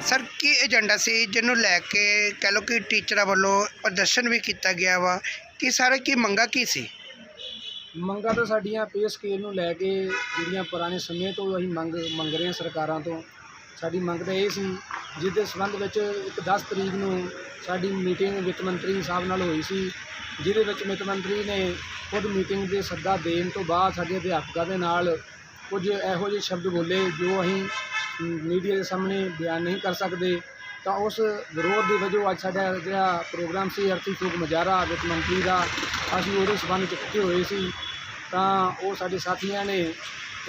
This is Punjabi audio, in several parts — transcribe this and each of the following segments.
ਸਰ, ਕੀ ਏਜੰਡਾ ਸੀ ਜਿਹਨੂੰ ਲੈ ਕੇ ਕਹਿ ਲਓ ਕਿ ਟੀਚਰਾਂ ਵੱਲੋਂ ਪ੍ਰਦਰਸ਼ਨ ਵੀ ਕੀਤਾ ਗਿਆ ਵਾ? ਕਿ ਸਾਰੇ ਕੀ ਮੰਗਾ ਕੀ ਸੀ? ਮੰਗਾਂ ਤਾਂ ਸਾਡੀਆਂ ਪੇ ਸਕੇਲ ਨੂੰ ਲੈ ਕੇ ਜਿਹੜੀਆਂ ਪੁਰਾਣੇ ਸਮੇਂ ਤੋਂ ਅਸੀਂ ਮੰਗ ਮੰਗ ਰਹੇ ਹਾਂ ਸਰਕਾਰਾਂ ਤੋਂ, ਸਾਡੀ ਮੰਗ ਤਾਂ ਇਹ ਸੀ ਜਿਸ ਦੇ ਸੰਬੰਧ ਵਿੱਚ ਇੱਕ 10 ਤਰੀਕ ਨੂੰ ਸਾਡੀ ਮੀਟਿੰਗ ਵਿੱਤ ਮੰਤਰੀ ਸਾਹਿਬ ਨਾਲ ਹੋਈ ਸੀ, ਜਿਹਦੇ ਵਿੱਚ ਵਿੱਤ ਮੰਤਰੀ ਨੇ ਖੁਦ ਮੀਟਿੰਗ ਦੇ ਸੱਦਾ ਦੇਣ ਤੋਂ ਬਾਅਦ ਸਾਡੇ ਅਧਿਆਪਕਾਂ ਦੇ ਨਾਲ ਕੁਝ ਇਹੋ ਜਿਹੇ ਸ਼ਬਦ ਬੋਲੇ ਜੋ ਅਸੀਂ ਮੀਡੀਆ ਦੇ ਸਾਹਮਣੇ ਬਿਆਨ ਨਹੀਂ ਕਰ ਸਕਦੇ, ਤਾਂ ਉਸ ਵਿਰੋਧ ਦੇ ਵਜੋਂ ਅੱਜ ਸਾਡਾ ਜਿਹੜਾ ਪ੍ਰੋਗਰਾਮ ਸੀ, ਅਰਥੀ ਫੂਕ ਮਜਾਰਾ ਵਿੱਤ ਮੰਤਰੀ ਦਾ, ਅਸੀਂ ਉਹਦੇ ਸੰਬੰਧ ਚ ਇਕੱਠੇ ਹੋਏ ਸੀ, ਤਾਂ ਉਹ ਸਾਡੇ ਸਾਥੀਆਂ ਨੇ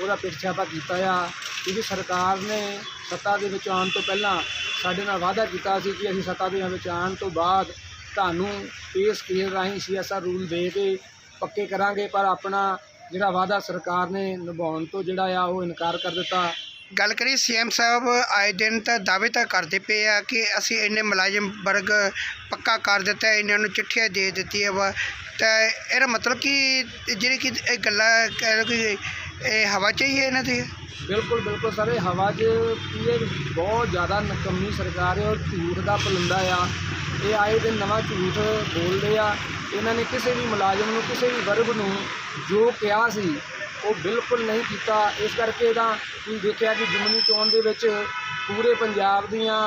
ਉਹਦਾ ਪਿੱਛਾਪਾ ਕੀਤਾ ਆ, ਕਿਉਂਕਿ ਸਰਕਾਰ ਨੇ ਸੱਤਾ ਦੇ ਵਿੱਚ ਆਉਣ ਤੋਂ ਪਹਿਲਾਂ ਸਾਡੇ ਨਾਲ ਵਾਅਦਾ ਕੀਤਾ ਸੀ ਕਿ ਅਸੀਂ ਸੱਤਾ ਦੇ ਵਿੱਚ ਆਉਣ ਤੋਂ ਬਾਅਦ ਤੁਹਾਨੂੰ ਪੇ ਸਕੇਲ ਰਾਹੀਂ ਸੀਐਸਆਰ ਰੂਲ ਦੇ ਕੇ ਪੱਕੇ ਕਰਾਂਗੇ, ਪਰ ਆਪਣਾ ਜਿਹੜਾ ਵਾਅਦਾ ਸਰਕਾਰ ਨੇ ਨਿਭਾਉਣ ਤੋਂ ਜਿਹੜਾ ਆ, ਉਹ ਇਨਕਾਰ ਕਰ ਦਿੱਤਾ। ਗੱਲ ਕਰੀ ਸੀਐਮ ਸਾਹਿਬ ਆਏ ਦਿਨ ਤਾਂ ਦਾਅਵੇ ਤਾਂ ਕਰਦੇ ਪਏ ਆ ਕਿ ਅਸੀਂ ਇੰਨੇ ਮੁਲਾਜ਼ਮ ਵਰਗ ਪੱਕਾ ਕਰ ਦਿੱਤਾ ਇਹਨਾਂ ਨੂੰ ਚਿੱਠੀਆਂ ਦੇ ਦਿੱਤੀ ਹੈ ਵਾ। ਤਾਂ ਇਹਦਾ ਮਤਲਬ ਕਿ ਜਿਹੜੀ ਕਿ ਇਹ ਗੱਲਾਂ ਕਹਿ ਲਓ ਕਿ ਇਹ ਹਵਾ 'ਚ ਹੀ ਹੈ ਇਹਨਾਂ ਦੀ। ਬਿਲਕੁਲ ਬਿਲਕੁਲ ਸਰ, ਇਹ ਹਵਾ 'ਚ ਇਹ ਬਹੁਤ ਜ਼ਿਆਦਾ ਨਕਮੀ ਸਰਕਾਰ ਹੈ ਔਰ ਝੂਠ ਦਾ ਪਲੰਦਾ ਆ। ਇਹ ਆਏ ਦਿਨ ਨਵਾਂ ਝੂਠ ਬੋਲਦੇ ਆ। ਇਹਨਾਂ ਨੇ ਕਿਸੇ ਵੀ ਮੁਲਾਜ਼ਮ ਨੂੰ, ਕਿਸੇ ਵੀ ਵਰਗ ਨੂੰ ਜੋ ਕਿਹਾ ਸੀ ਉਹ ਬਿਲਕੁਲ ਨਹੀਂ ਕੀਤਾ। ਇਸ ਕਰਕੇ ਤਾਂ ਤੁਸੀਂ ਦੇਖਿਆ ਕਿ ਜ਼ਿਮਨੀ ਚੋਣ ਦੇ ਵਿੱਚ ਪੂਰੇ ਪੰਜਾਬ ਦੀਆਂ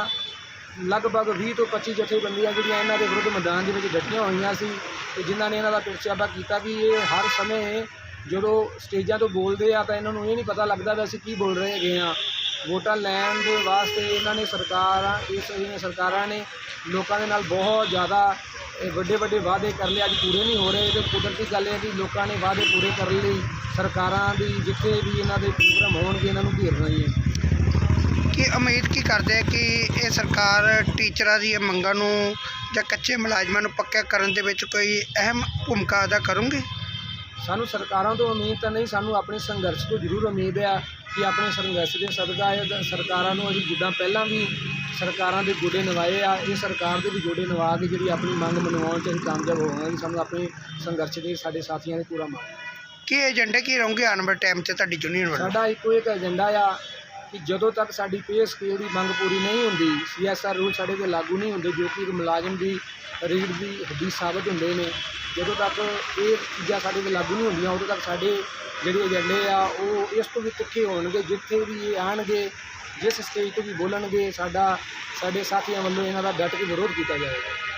ਲਗਭਗ 20 ਤੋਂ 25 ਜਥੇਬੰਦੀਆਂ ਜਿਹੜੀਆਂ ਇਹਨਾਂ ਦੇ ਵਿਰੁੱਧ ਮੈਦਾਨ ਦੇ ਵਿੱਚ ਡਟੀਆਂ ਹੋਈਆਂ ਸੀ ਤੇ ਜਿਨ੍ਹਾਂ ਨੇ ਇਹਨਾਂ ਦਾ ਪਿਰਚਾਬਾ ਕੀਤਾ ਵੀ ਇਹ ਹਰ ਸਮੇਂ ਜਦੋਂ ਸਟੇਜਾਂ ਤੋਂ ਬੋਲਦੇ ਆ ਤਾਂ ਇਹਨਾਂ ਨੂੰ ਇਹ ਨਹੀਂ ਪਤਾ ਲੱਗਦਾ ਵੀ ਅਸੀਂ ਕੀ ਬੋਲ ਰਹੇ ਹੈਗੇ ਆ। ਵੋਟਾਂ ਲੈਣ ਦੇ ਵਾਸਤੇ ਇਹਨਾਂ ਨੇ ਸਰਕਾਰਾਂ, ਇਸ ਇਹਨਾਂ ਸਰਕਾਰਾਂ ਨੇ ਲੋਕਾਂ ਦੇ ਨਾਲ ਬਹੁਤ ਜ਼ਿਆਦਾ ਵੱਡੇ ਵੱਡੇ ਵਾਅਦੇ ਕਰ ਲਏ। ਅੱਜ ਪੂਰੇ ਨਹੀਂ ਹੋ ਰਹੇ। ਤੇ ਕੁਦਰਤੀ ਗੱਲ ਹੈ ਕਿ ਲੋਕਾਂ ਨੇ ਵਾਅਦੇ ਪੂਰੇ ਕਰਨ ਲਈ ਸਰਕਾਰਾਂ ਦੀ ਜਿੱਥੇ ਵੀ ਇਹਨਾਂ ਦੇ ਪ੍ਰੋਗਰਾਮ ਹੋਣਗੇ, ਇਹਨਾਂ ਨੂੰ ਘੇਰਨਾ ਹੀ ਹੈ। ਕਿ ਉਮੀਦ ਕੀ ਕਰਦੇ ਆ ਕਿ ਇਹ ਸਰਕਾਰ ਟੀਚਰਾਂ ਦੀਆਂ ਮੰਗਾਂ ਨੂੰ ਜਾਂ ਕੱਚੇ ਮੁਲਾਜ਼ਮਾਂ ਨੂੰ ਪੱਕਾ ਕਰਨ ਦੇ ਵਿੱਚ ਕੋਈ ਅਹਿਮ ਭੂਮਿਕਾ ਅਦਾ ਕਰੂੰਗੇ? ਸਾਨੂੰ ਸਰਕਾਰਾਂ ਤੋਂ ਉਮੀਦ ਤਾਂ ਨਹੀਂ ਸਾਨੂੰ ਆਪਣੇ ਸੰਘਰਸ਼ ਤੋਂ ਜ਼ਰੂਰ ਉਮੀਦ ਆ ਕਿ ਆਪਣੇ ਸੰਘਰਸ਼ ਦੇ ਸਦਕਾ ਇਹ ਸਰਕਾਰਾਂ ਨੂੰ ਅਸੀਂ ਜਿੱਦਾਂ ਪਹਿਲਾਂ ਵੀ ਸਰਕਾਰਾਂ ਦੇ ਗੋਡੇ ਨਵਾਏ ਆ ਇਹ ਸਰਕਾਰ ਦੇ ਵੀ ਗੋਡੇ ਨਵਾ ਕੇ ਜਿਹੜੀ ਆਪਣੀ ਮੰਗ ਮਨਵਾਉਣ 'ਚ ਅਸੀਂ ਕਾਮਯਾਬ ਹੋਵਾਂਗੇ ਸਾਨੂੰ ਆਪਣੇ ਸੰਘਰਸ਼ ਦੇ ਸਾਡੇ ਸਾਥੀਆਂ ਨੇ ਪੂਰਾ ਮਾਣ। ਕੀ ਏਜੰਡੇ ਕੀ ਰਹੂੰਗੇ ਆਉਣ ਵਾਲੇ ਟਾਈਮ 'ਚ ਤੁਹਾਡੀ ਯੂਨੀਅਨ ਵੱਲੋਂ? ਸਾਡਾ ਇੱਕੋ ਇੱਕ ਏਜੰਡਾ ਆ ਕਿ ਜਦੋਂ ਤੱਕ ਸਾਡੀ ਪੇ ਸਕੇਲ ਦੀ ਮੰਗ ਪੂਰੀ ਨਹੀਂ ਹੁੰਦੀ ਸੀਐਸਆਰ ਰੂਲ ਸਾਡੇ ਤੇ ਲਾਗੂ ਨਹੀਂ ਹੁੰਦੇ, ਜੋ ਕਿ ਇੱਕ ਮੁਲਾਜ਼ਮ ਦੀ, ਰੀੜ ਦੀ, ਹੱਡੀ ਸਾਬਤ ਹੁੰਦੇ ਨੇ, ਜਦੋਂ ਤੱਕ ਇਹ ਚੀਜ਼ਾਂ ਸਾਡੇ ਤੇ ਲਾਗੂ ਨਹੀਂ ਹੁੰਦੀਆਂ, ਉਦੋਂ ਤੱਕ ਸਾਡੇ ਜਿਹੜੇ ਏਜੰਡੇ ਆ, ਉਹ ਇਸ ਤੋਂ ਵੀ ਤਿੱਖੇ ਹੋਣਗੇ, ਜਿੱਥੇ ਵੀ ਇਹ ਆਣਗੇ, ਜਿਸ ਸਟੇਜ ਤੋਂ ਵੀ ਬੋਲਣਗੇ, ਸਾਡਾ, ਸਾਡੇ ਸਾਥੀਆਂ ਵੱਲੋਂ ਇਹਨਾਂ ਦਾ ਡਟ ਕੇ ਵਿਰੋਧ ਕੀਤਾ ਜਾਏਗਾ।